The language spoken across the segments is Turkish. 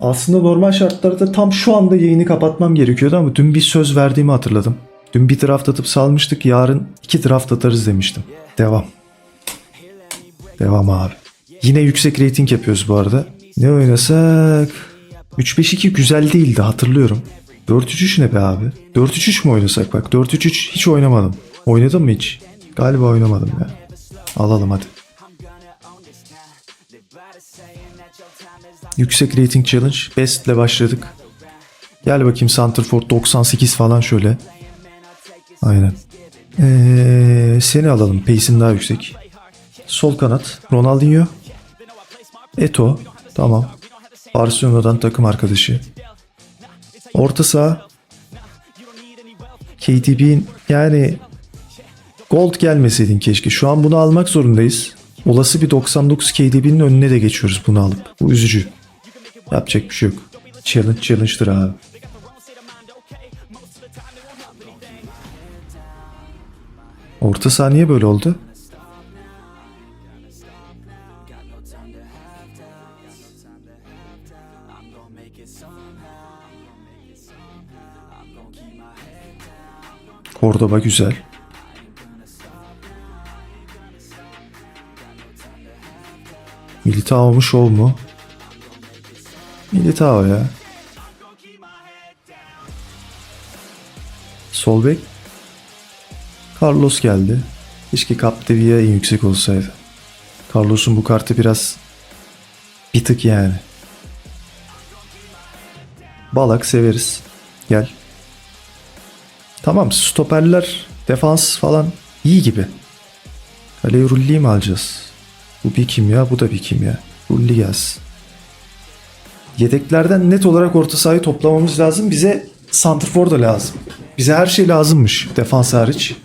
Aslında normal şartlarda tam şu anda yayını kapatmam gerekiyordu ama dün bir söz verdiğimi hatırladım. Dün bir draft atıp salmıştık yarın iki draft atarız demiştim. Devam. Devam abi. Yine yüksek rating yapıyoruz bu arada. Ne oynasak? 3-5-2 güzel değildi hatırlıyorum. 4-3-3 ne be abi? 4-3-3 mü oynasak bak? 4-3-3 hiç oynamadım. Oynadın mı hiç? Galiba oynamadım ya. Alalım hadi. Yüksek rating challenge. Best ile başladık. Gel bakayım Santrford 98 falan şöyle. Aynen. Ee, seni alalım. Pace'in daha yüksek. Sol kanat. Ronaldinho. Eto. Tamam. Barcelona'dan takım arkadaşı. Orta saha. KDB'in yani Gold gelmeseydin keşke. Şu an bunu almak zorundayız. Olası bir 99 KDB'nin önüne de geçiyoruz bunu alıp. Bu üzücü. Yapacak bir şey yok. Challenge challenge'dır abi. Orta saniye böyle oldu. Cordoba güzel. Militao mu şov mu? Militao ya. Sol bek. Carlos geldi. Keşke Capdevia en yüksek olsaydı. Carlos'un bu kartı biraz bir tık yani. Balak severiz. Gel. Tamam stoperler, defans falan iyi gibi. Kaleye Rulli'yi mi alacağız? Bu bir kimya, bu da bir kimya. Rulli gelsin. Yedeklerden net olarak orta sahayı toplamamız lazım. Bize Santrfor da lazım. Bize her şey lazımmış defans hariç.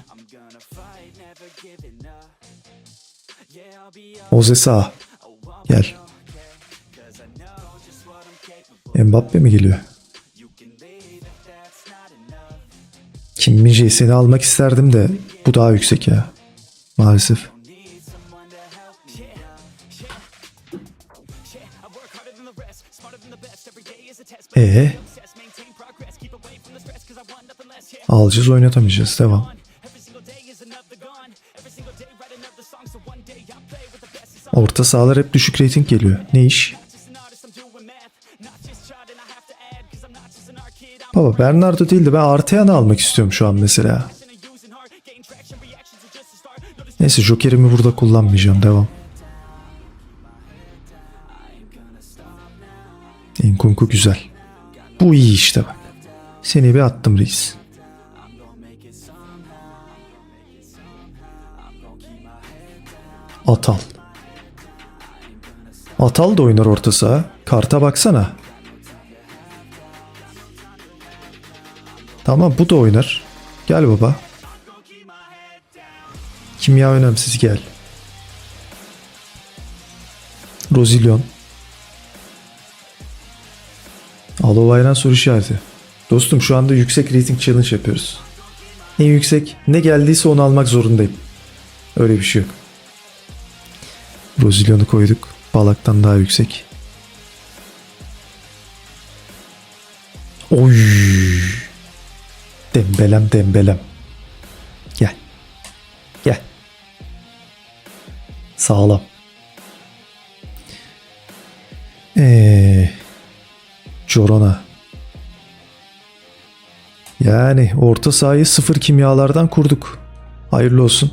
Oze sağ. Gel. Mbappe mi geliyor? Kim Min seni almak isterdim de bu daha yüksek ya. Maalesef. Ee? Alacağız oynatamayacağız. Devam. Orta sahalar hep düşük rating geliyor. Ne iş? Baba Bernardo değil de ben Artean'ı almak istiyorum şu an mesela. Neyse Joker'imi burada kullanmayacağım. Devam. Enkunku güzel. Bu iyi işte bak. Seni bir attım reis. Atal. Atal da oynar orta saha. Karta baksana. Tamam bu da oynar. Gel baba. Kimya önemsiz gel. Rozilyon. Alovay'dan soru işareti. Dostum şu anda yüksek rating challenge yapıyoruz. En yüksek ne geldiyse onu almak zorundayım. Öyle bir şey yok. Rozilyon'u koyduk. Balak'tan daha yüksek. Oy. Dembelem dembelem. Gel. Gel. Sağlam. Eee Corona. Yani orta sahayı sıfır kimyalardan kurduk. Hayırlı olsun.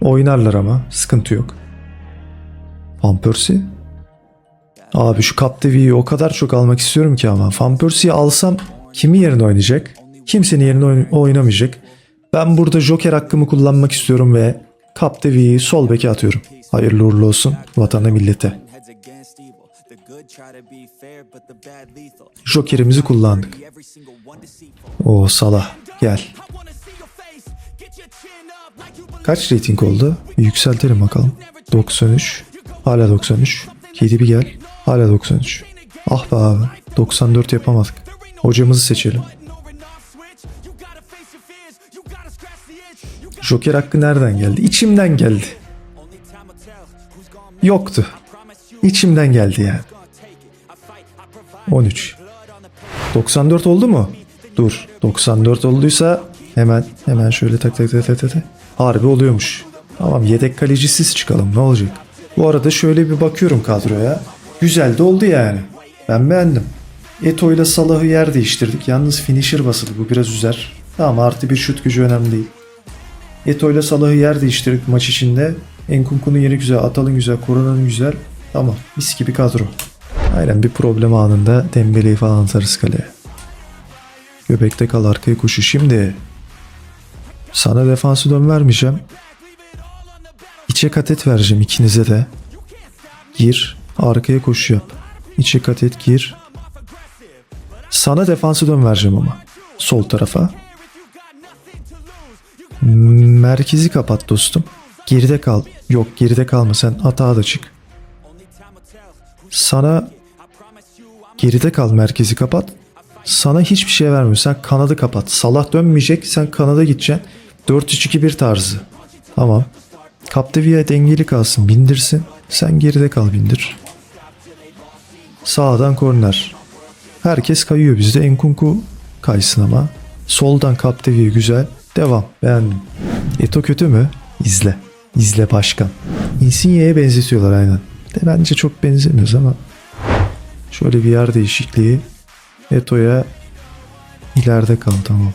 Oynarlar ama sıkıntı yok. Van Persie. Abi şu Capdevi'yi o kadar çok almak istiyorum ki ama Van Persie'yi alsam kimi yerine oynayacak? Kimsenin yerine oyn- oynamayacak. Ben burada Joker hakkımı kullanmak istiyorum ve Capdevi'yi sol beke atıyorum. Hayırlı uğurlu olsun vatana millete. Joker'imizi kullandık. O Salah gel. Kaç rating oldu? Bir yükseltelim bakalım. 93. Hala 93. KDB gel. Hala 93. Ah be abi. 94 yapamadık. Hocamızı seçelim. Joker hakkı nereden geldi? İçimden geldi. Yoktu. İçimden geldi yani. 13. 94 oldu mu? Dur. 94 olduysa hemen hemen şöyle tak tak tak tak tak. Harbi oluyormuş. Tamam yedek kalecisiz çıkalım ne olacak? Bu arada şöyle bir bakıyorum kadroya. Güzel de oldu yani. Ben beğendim. Eto ile Salah'ı yer değiştirdik. Yalnız finisher basıldı. Bu biraz üzer. Tamam artı bir şut gücü önemli değil. Eto ile Salah'ı yer değiştirdik maç içinde. Enkunku'nun yeri güzel, Atal'ın güzel, Korona'nın güzel. Tamam mis gibi kadro. Aynen bir problem anında Dembele'yi falan atarız kaleye. Göbekte kal arkaya koşu. Şimdi sana defansı dön vermeyeceğim. İçe kat et vereceğim ikinize de. Gir. Arkaya koşu yap. İçe kat et gir. Sana defansı dön vereceğim ama. Sol tarafa. Merkezi kapat dostum. Geride kal. Yok geride kalma sen atağa da çık. Sana geride kal merkezi kapat. Sana hiçbir şey vermiyor. Sen kanadı kapat. Salah dönmeyecek. Sen kanada gideceksin. 4-3-2-1 tarzı. Tamam. Capdevia dengeli kalsın. Bindirsin. Sen geride kal bindir. Sağdan korner. Herkes kayıyor bizde. Enkunku kaysın ama. Soldan Capdevia güzel. Devam. Beğendim. Eto kötü mü? İzle. İzle başkan. Insigne'ye benzetiyorlar aynen. De bence çok benzemiyoruz ama. Şöyle bir yer değişikliği. Eto'ya ileride kal tamam.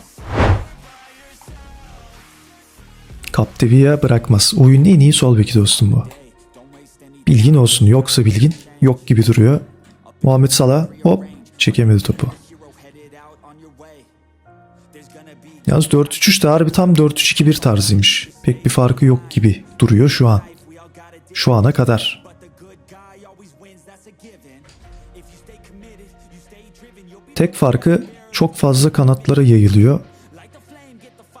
Capdevia bırakmaz. Oyunun en iyi sol beki dostum bu. Bilgin olsun. Yoksa bilgin. Yok gibi duruyor. Muhammed Salah hop çekemedi topu. Yalnız 4-3-3 de harbi tam 4-3-2-1 tarzıymış. Pek bir farkı yok gibi duruyor şu an. Şu ana kadar. Tek farkı çok fazla kanatlara yayılıyor.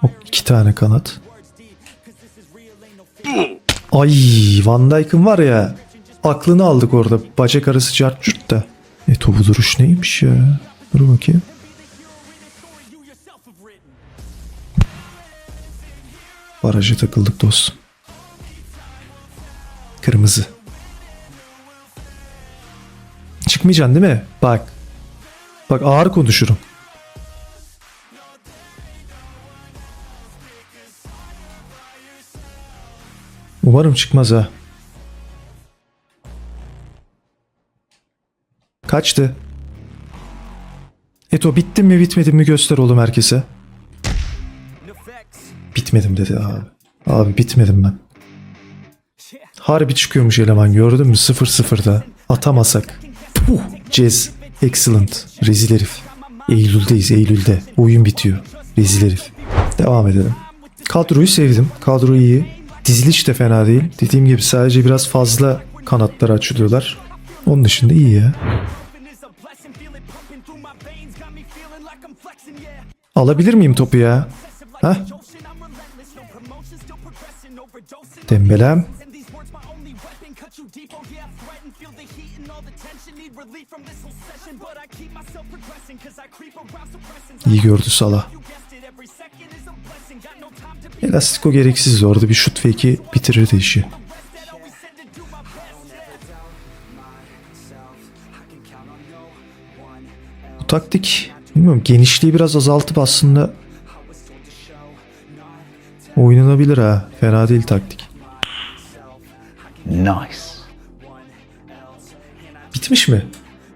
O iki tane kanat. Ay Van Dijk'ın var ya aklını aldık orada bacak arası çarçurt da. E topu duruş neymiş ya? Dur bakayım. Baraja takıldık dostum. Kırmızı. Çıkmayacaksın değil mi? Bak. Bak ağır konuşurum. Umarım çıkmaz ha. Kaçtı. Eto bittim mi bitmedim mi göster oğlum herkese. Bitmedim dedi abi. Abi bitmedim ben. Harbi çıkıyormuş eleman gördün mü 0-0'da. Atamasak. Puh. Cez. Excellent. Rezil herif. Eylül'deyiz Eylül'de. Oyun bitiyor. Rezil herif. Devam edelim. Kadroyu sevdim. Kadro iyi. Diziliş de fena değil. Dediğim gibi sadece biraz fazla kanatları açılıyorlar. Onun dışında iyi ya. Alabilir miyim topu ya? Heh. Dembelem. İyi gördü Salah. Elastiko gereksizdi orada bir şut fake'i bitirirdi işi. Bu taktik bilmiyorum genişliği biraz azaltıp aslında oynanabilir ha. Fena değil taktik. Nice. Bitmiş mi?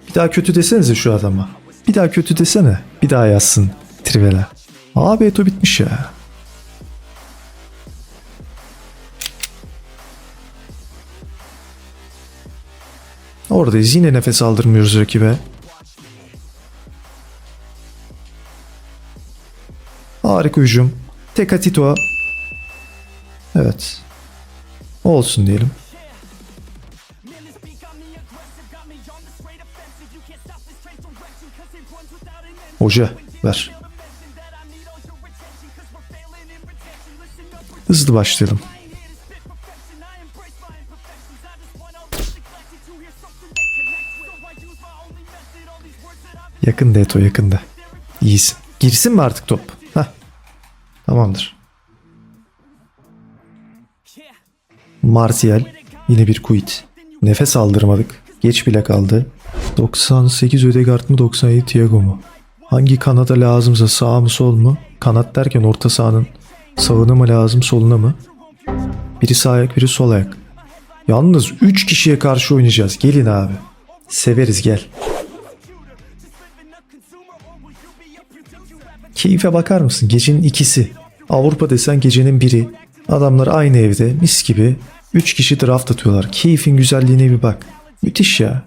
Bir daha kötü desenize şu adama. Bir daha kötü desene. Bir daha yazsın Trivela. Abi Eto bitmiş ya. Oradayız yine nefes aldırmıyoruz rakibe. Harika hücum. Tek Atito. Evet. Olsun diyelim. Hoca ver. Hızlı başlayalım. Yakında Eto yakında. İyisin. Girsin mi artık top? Heh. Tamamdır. Martial. Yine bir quit. Nefes aldırmadık. Geç bile kaldı. 98 Ödegaard mı 97 Thiago mu? Hangi kanada lazımsa sağ mı sol mu? Kanat derken orta sahanın sağına mı lazım soluna mı? Biri sağ ayak biri sol ayak. Yalnız 3 kişiye karşı oynayacağız. Gelin abi. Severiz gel. Keyfe bakar mısın? Gecenin ikisi. Avrupa desen gecenin biri. Adamlar aynı evde mis gibi. 3 kişi draft atıyorlar. Keyfin güzelliğine bir bak. Müthiş ya.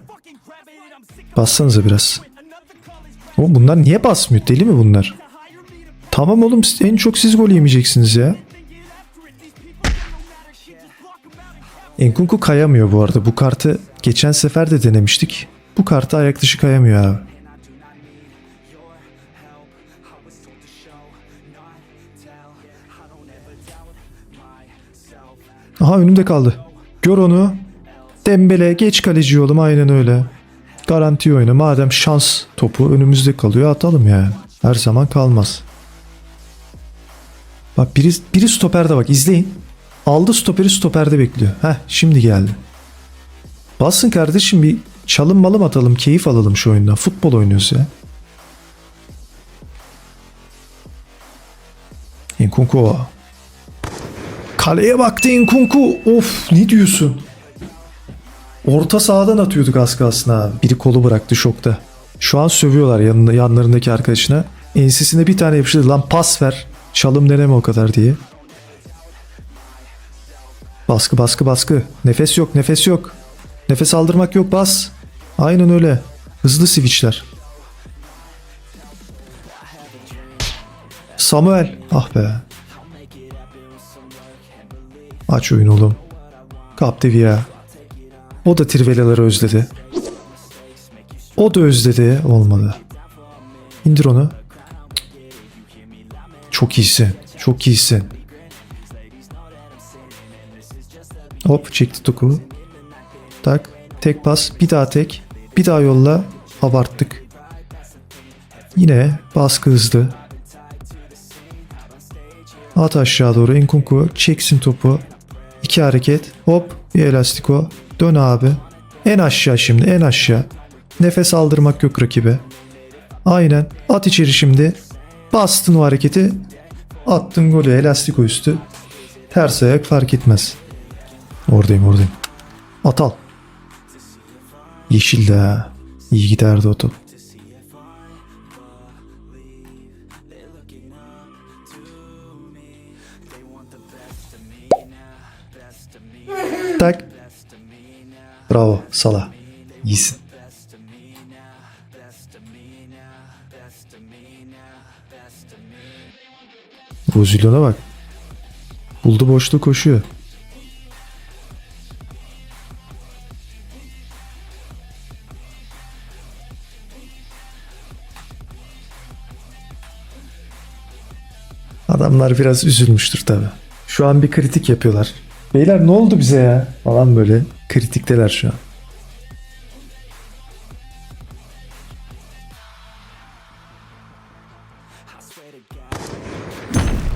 Bassanıza biraz. Oğlum bunlar niye basmıyor? Deli mi bunlar? Tamam oğlum en çok siz gol yemeyeceksiniz ya. Enkunku kayamıyor bu arada. Bu kartı geçen sefer de denemiştik. Bu kartı ayak dışı kayamıyor abi. Aha önümde kaldı. Gör onu. Dembele geç kaleci oğlum aynen öyle. Garanti oyna. Madem şans topu önümüzde kalıyor atalım yani. Her zaman kalmaz. Bak biri, biri stoperde bak izleyin. Aldı stoperi stoperde bekliyor. Heh şimdi geldi. Basın kardeşim bir çalım malım atalım keyif alalım şu oyundan. Futbol oynuyoruz ya. Nkunku. Kaleye baktı Nkunku. Of ne diyorsun? Orta sahadan atıyorduk az kalsın abi. Biri kolu bıraktı şokta. Şu an sövüyorlar yanında, yanlarındaki arkadaşına. Ensesine bir tane yapıştırdı. Lan pas ver. Çalım deneme o kadar diye. Baskı baskı baskı. Nefes yok nefes yok. Nefes aldırmak yok bas. Aynen öyle. Hızlı switchler. Samuel. Ah be. Aç oyun oğlum. Capdevia. O da Trivelaları özledi. O da özledi. Olmadı. İndir onu. Çok iyisin. Çok iyisin. Hop çekti toku. Tak. Tek pas. Bir daha tek. Bir daha yolla. Abarttık. Yine baskı hızlı. At aşağı doğru. Enkunku çeksin topu. İki hareket. Hop. Bir elastiko. Dön abi. En aşağı şimdi. En aşağı. Nefes aldırmak yok rakibe. Aynen. At içeri şimdi. Bastın o hareketi. Attın golü. Elastiko üstü. Ters ayak fark etmez. Oradayım oradayım. At al. Yeşil de. İyi giderdi o top. Tak. Bravo Sala. İyisin. Rozilyon'a bak. Buldu boşluğu koşuyor. Adamlar biraz üzülmüştür tabi. Şu an bir kritik yapıyorlar. Beyler ne oldu bize ya? Falan böyle kritikteler şu an.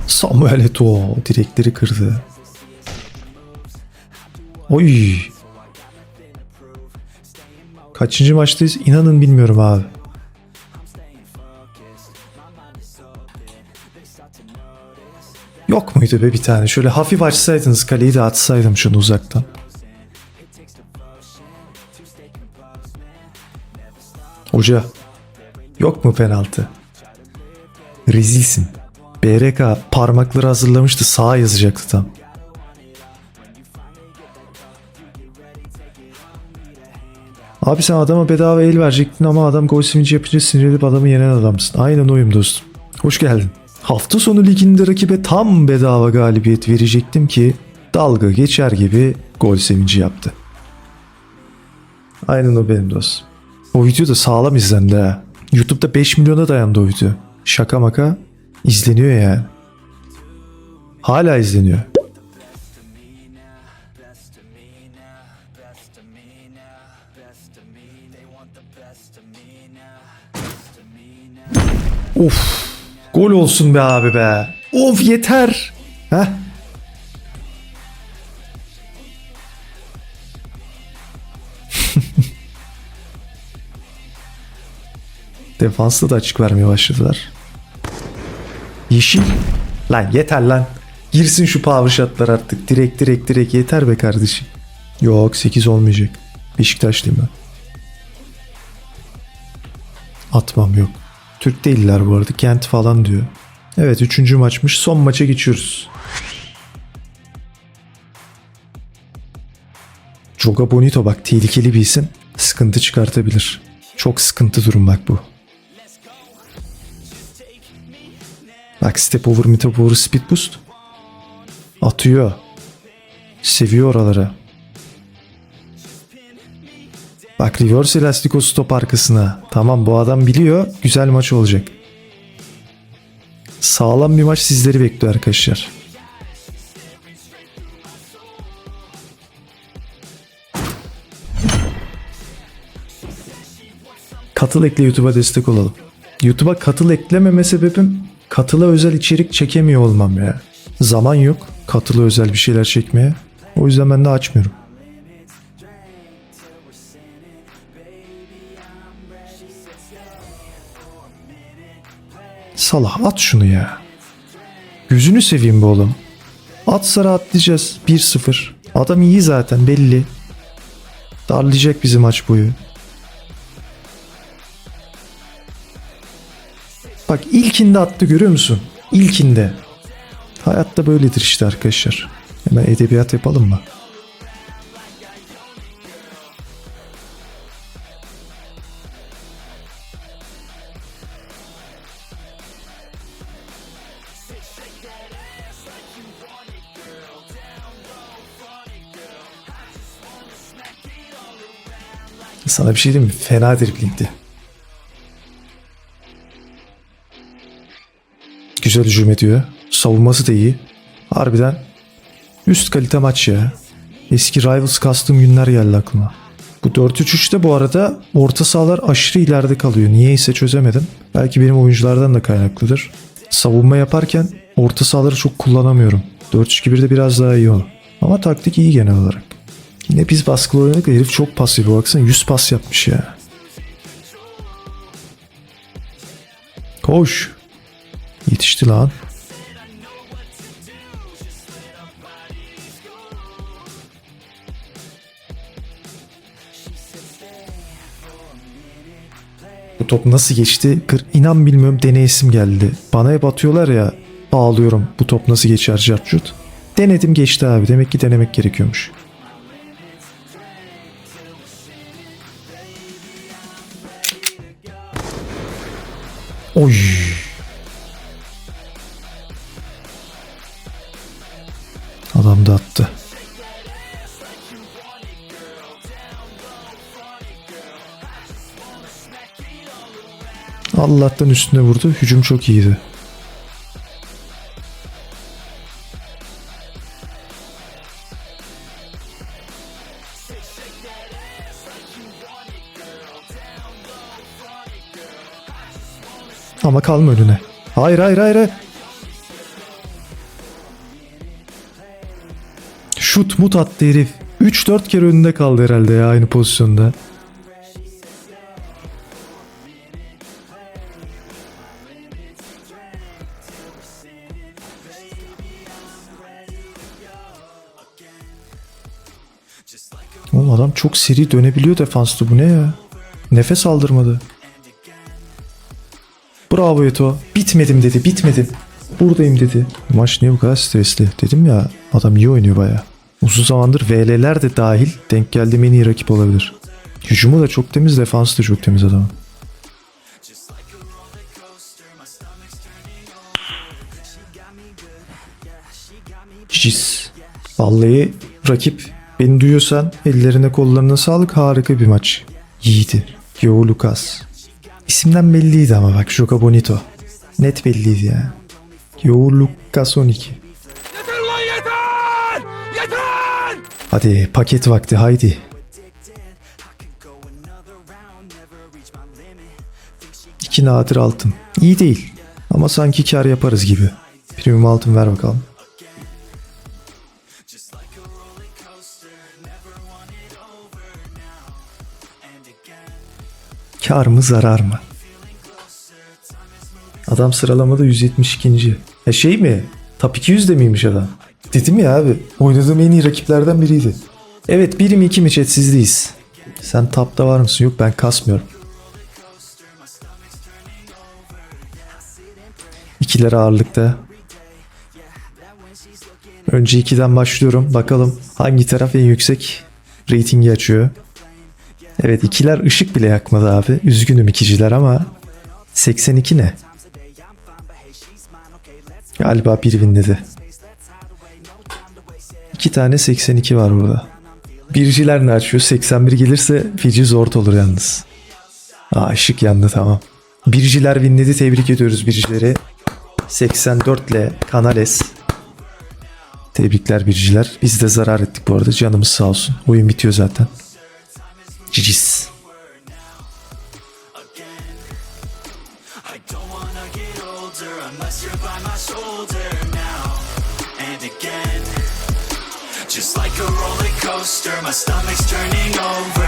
Samuel Eto'o direkleri kırdı. Oy. Kaçıncı maçtayız? İnanın bilmiyorum abi. Yok muydu be bir tane? Şöyle hafif açsaydınız kaleyi de atsaydım şunu uzaktan. Hoca. Yok mu penaltı? Rezilsin. BRK parmakları hazırlamıştı sağa yazacaktı tam. Abi sen adama bedava el verecektin ama adam gol sevinci yapınca sinirlenip adamı yenen adamsın. Aynen oyum dostum. Hoş geldin. Hafta sonu liginde rakibe tam bedava galibiyet verecektim ki dalga geçer gibi gol sevinci yaptı. Aynen o benim dostum. O video da sağlam izlendi ha. YouTube'da 5 milyona dayandı o video. Şaka maka izleniyor yani. Hala izleniyor. Of. Gol olsun be abi be. Of yeter. Heh. Defansta da açık vermeye başladılar. Yeşil. Lan yeter lan. Girsin şu power shotlar artık. Direkt direkt direkt yeter be kardeşim. Yok 8 olmayacak. Beşiktaşlıyım ben. Atmam yok. Türk değiller bu arada. Kent falan diyor. Evet üçüncü maçmış. Son maça geçiyoruz. Joga Bonito bak tehlikeli bir isim. Sıkıntı çıkartabilir. Çok sıkıntı durum bak bu. Bak step over, mid over, speed boost. Atıyor. Seviyor oraları. Bak reverse elastiko stop arkasına. Tamam bu adam biliyor. Güzel maç olacak. Sağlam bir maç sizleri bekliyor arkadaşlar. Katıl ekle YouTube'a destek olalım. YouTube'a katıl eklememe sebebim katıla özel içerik çekemiyor olmam ya. Zaman yok katıla özel bir şeyler çekmeye. O yüzden ben de açmıyorum. Salah at şunu ya. Gözünü seveyim be oğlum. Atsa rahatlayacağız. 1-0. Adam iyi zaten belli. Darlayacak bizi maç boyu. Bak ilkinde attı görüyor musun? İlkinde. Hayatta böyledir işte arkadaşlar. Hemen edebiyat yapalım mı? Sana bir şey diyeyim mi? Fena driblingdi. Güzel hücum ediyor. Savunması da iyi. Harbiden üst kalite maç ya. Eski Rivals kastığım günler geldi aklıma. Bu 4-3-3'te bu arada orta sahalar aşırı ileride kalıyor. Niyeyse çözemedim. Belki benim oyunculardan da kaynaklıdır. Savunma yaparken orta sahaları çok kullanamıyorum. 4-3-2-1'de biraz daha iyi o. Ama taktik iyi genel olarak. Yine biz baskılı oynadık da herif çok pasif. Baksana 100 pas yapmış ya. Koş. Yetişti lan. Bu top nasıl geçti? Kır, inan bilmiyorum deneyesim geldi. Bana hep atıyorlar ya ağlıyorum bu top nasıl geçer cartcut. Denedim geçti abi demek ki denemek gerekiyormuş. Oy. Allah'tan üstüne vurdu. Hücum çok iyiydi. Ama kalma önüne. Hayır hayır hayır. Şut mut attı herif. 3-4 kere önünde kaldı herhalde ya aynı pozisyonda. Çok seri dönebiliyor defansta bu ne ya? Nefes aldırmadı. Bravo Eto. Bitmedim dedi bitmedim. Buradayım dedi. Maç niye bu kadar stresli? Dedim ya adam iyi oynuyor baya. Uzun zamandır VL'ler de dahil denk geldiğim en iyi rakip olabilir. Hücumu da çok temiz, defansı da çok temiz adamın. Cis. Vallahi rakip beni duyuyorsan ellerine kollarına sağlık harika bir maç. Yiğidi. Yo Lucas. İsimden belliydi ama bak Joga Bonito. Net belliydi ya. Yo Lucas 12. Yeter ulan yeter! Yeter! Hadi paket vakti haydi. İki nadir altın. İyi değil. Ama sanki kar yaparız gibi. Premium altın ver bakalım. Kar mı zarar mı? Adam sıralamada 172. Ya şey mi? Top 200 de miymiş adam? Dedim ya abi. Oynadığım en iyi rakiplerden biriydi. Evet 1 mi 2 mi chat sizdeyiz. Sen tapta var mısın? Yok ben kasmıyorum. İkiler ağırlıkta. Önce 2'den başlıyorum. Bakalım hangi taraf en yüksek ratingi açıyor. Evet ikiler ışık bile yakmadı abi. Üzgünüm ikiciler ama 82 ne? Galiba bir winledi. İki tane 82 var burada. Birciler ne açıyor? 81 gelirse Fiji zor olur yalnız. Aa ışık yandı tamam. Birciler winledi tebrik ediyoruz bircileri. 84 ile Canales. Tebrikler birciler. Biz de zarar ettik bu arada canımız sağ olsun. Oyun bitiyor zaten. Older unless you're by my shoulder now and again. Just like a roller coaster, my stomach's turning over.